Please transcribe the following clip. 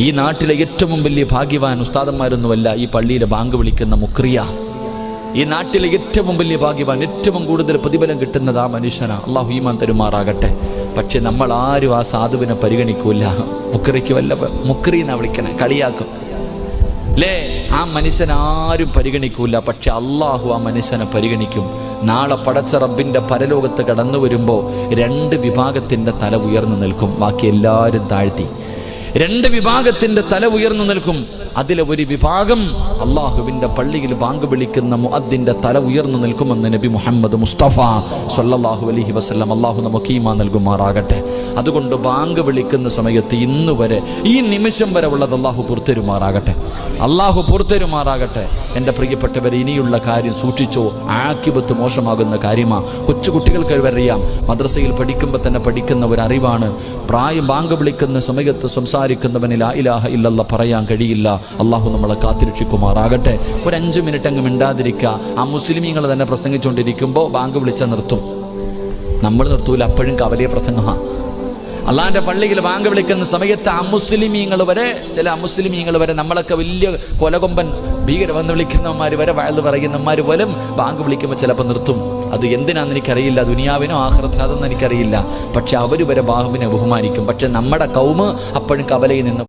ഈ നാട്ടിലെ ഏറ്റവും വലിയ ഭാഗ്യവാൻ ഉസ്താദന്മാരൊന്നുമല്ല ഈ പള്ളിയിലെ ബാങ്ക് വിളിക്കുന്ന മുക്രിയ. ഈ നാട്ടിലെ ഏറ്റവും വലിയ ഭാഗ്യവാൻ ഏറ്റവും കൂടുതൽ പ്രതിഫലം കിട്ടുന്നത് ആ മനുഷ്യനാണ് അള്ളാഹു ഈമാൻ തരുമാറാകട്ടെ. പക്ഷെ നമ്മൾ ആരും ആ സാധുവിനെ പരിഗണിക്കൂല. മുക്രിക്ക് വല്ല മുക്രീന്ന വിളിക്കണേ കളിയാക്കും. ലേ ആ മനുഷ്യൻ ആരും പരിഗണിക്കൂല. പക്ഷെ അള്ളാഹു ആ മനുഷ്യനെ പരിഗണിക്കും. നാളെ പടച്ച റബ്ബിന്റെ പരലോകത്ത് കടന്നു വരുമ്പോ രണ്ട് വിഭാഗത്തിന്റെ തല ഉയർന്നു നിൽക്കും. ബാക്കി എല്ലാവരും താഴ്ത്തി. രണ്ട് വിഭാഗത്തിന്റെ തല ഉയർന്നു നിൽക്കും. അതിലെ ഒരു വിഭാഗം അള്ളാഹുവിന്റെ പള്ളിയിൽ ബാങ്ക് വിളിക്കുന്ന മുഅദ്ദിന്റെ തല ഉയർന്നു നിൽക്കുമെന്ന് നബി മുഹമ്മദ് മുസ്തഫ സല്ലല്ലാഹു അലഹി വസ്ലം അള്ളാഹു നമുക്ക് ഈമാ നൽകുമാറാകട്ടെ. അതുകൊണ്ട് ബാങ്ക് വിളിക്കുന്ന സമയത്ത് ഇന്ന് വരെ ഈ നിമിഷം വരെ ഉള്ളത് അള്ളാഹു പുറത്തരുമാറാകട്ടെ. അള്ളാഹു പുറത്തരുമാറാകട്ടെ. എന്റെ പ്രിയപ്പെട്ടവരെ ഇനിയുള്ള കാര്യം സൂക്ഷിച്ചോ? ആക്കിപത്ത് മോശമാകുന്ന കാര്യമാ. കൊച്ചുകുട്ടികൾക്ക് അറിയാം മദ്രസയിൽ പഠിക്കുമ്പോൾ തന്നെ പഠിക്കുന്ന ഒരു അറിവാണ് പ്രായം ബാങ്ക് വിളിക്കുന്ന സമയത്ത് സംസാരിക്കുന്നവനിൽ ആ ഇലാഹ ഇല്ലല്ല പറയാൻ കഴിയില്ല. അള്ളാഹു നമ്മളെ കാത്തിരക്ഷിക്കുമാറാകട്ടെ. ഒരു അഞ്ച് മിനിറ്റ് അങ്ങ് മിണ്ടാതിരിക്കുക ആ മുസ്ലിമീങ്ങൾ തന്നെ പ്രസംഗിച്ചുകൊണ്ടിരിക്കുമ്പോൾ ബാങ്ക് വിളിച്ചാൽ നിർത്തും. നമ്മൾ നിർത്തൂല. അപ്പോഴും കവലിയ പ്രസംഗമാണ് അള്ളാന്റെ പള്ളിയിൽ വാങ്ക വിളിക്കുന്ന സമയത്ത് അമുസ്ലിമീങ്ങൾ വരെ ചില അമുസ്ലിമീങ്ങൾ വരെ നമ്മളൊക്കെ വലിയ കൊലകൊമ്പൻ ഭീകര വന്ന് വിളിക്കുന്നവന്മാർ വരെ വയത് പറയുന്നവന്മാർ പോലും വാങ്ക് വിളിക്കുമ്പോൾ ചിലപ്പോൾ നിർത്തും. അത് എന്തിനാന്ന് എനിക്കറിയില്ല ദുനിയാവിനോ ആഹ്റത്തിനോ അതൊന്നും എനിക്കറിയില്ല. പക്ഷെ അവർ വരെ ബാഹുവിനെ ബഹുമാനിക്കും. പക്ഷെ നമ്മുടെ കൗമ് അപ്പോഴും കവലയിൽ നിന്ന്